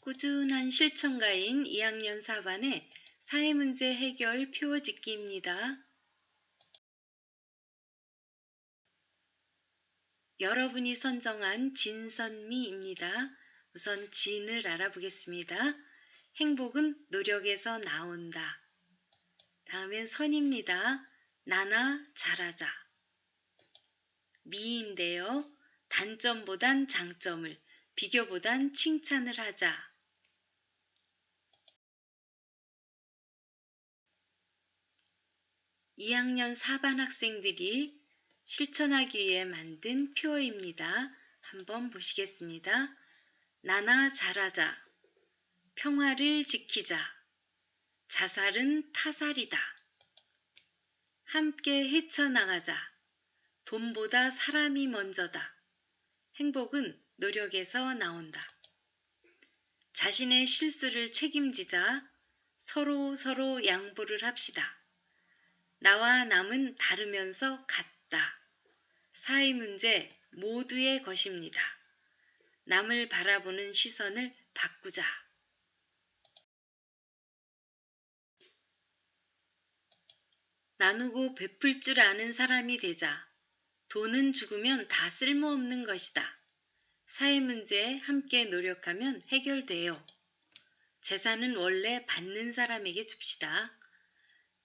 꾸준한 실천가인 2학년 4반의 사회문제 해결 표어짓기입니다. 여러분이 선정한 진선미입니다. 우선 진을 알아보겠습니다. 행복은 노력에서 나온다. 다음엔 선입니다. 나나 잘하자. 미인데요. 단점보단 장점을, 비교보단 칭찬을 하자. 2학년 4반 학생들이 실천하기 위해 만든 표어입니다. 한번 보시겠습니다. 나나 잘하자. 평화를 지키자. 자살은 타살이다. 함께 헤쳐나가자. 돈보다 사람이 먼저다. 행복은 노력에서 나온다. 자신의 실수를 책임지자. 서로 서로 양보를 합시다. 나와 남은 다르면서 같다. 사회 문제 모두의 것입니다. 남을 바라보는 시선을 바꾸자. 나누고 베풀 줄 아는 사람이 되자. 돈은 죽으면 다 쓸모없는 것이다. 사회 문제에 함께 노력하면 해결돼요. 재산은 원래 받는 사람에게 줍시다.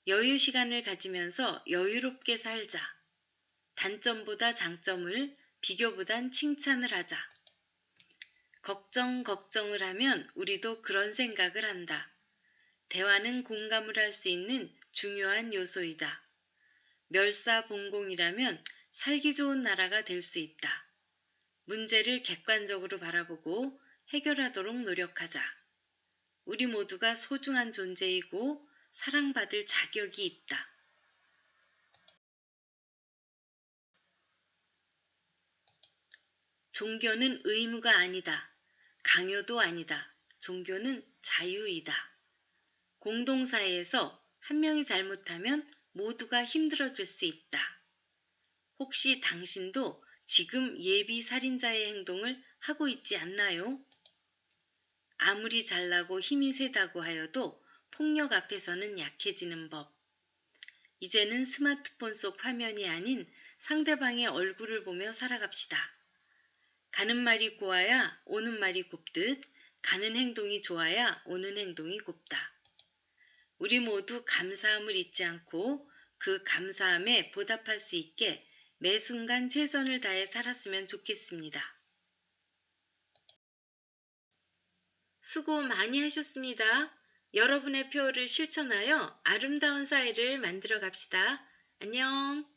여유 시간을 가지면서 여유롭게 살자. 단점보다 장점을 비교보단 칭찬을 하자. 걱정, 걱정을 하면 우리도 그런 생각을 한다. 대화는 공감을 할 수 있는 중요한 요소이다. 멸사봉공이라면 살기 좋은 나라가 될 수 있다. 문제를 객관적으로 바라보고 해결하도록 노력하자. 우리 모두가 소중한 존재이고 사랑받을 자격이 있다. 종교는 의무가 아니다. 강요도 아니다. 종교는 자유이다. 공동사회에서 한 명이 잘못하면 모두가 힘들어질 수 있다. 혹시 당신도 지금 예비 살인자의 행동을 하고 있지 않나요? 아무리 잘나고 힘이 세다고 하여도 폭력 앞에서는 약해지는 법. 이제는 스마트폰 속 화면이 아닌 상대방의 얼굴을 보며 살아갑시다. 가는 말이 고와야 오는 말이 곱듯 가는 행동이 좋아야 오는 행동이 곱다. 우리 모두 감사함을 잊지 않고 그 감사함에 보답할 수 있게 매 순간 최선을 다해 살았으면 좋겠습니다. 수고 많이 하셨습니다. 여러분의 표를 실천하여 아름다운 사회를 만들어 갑시다. 안녕.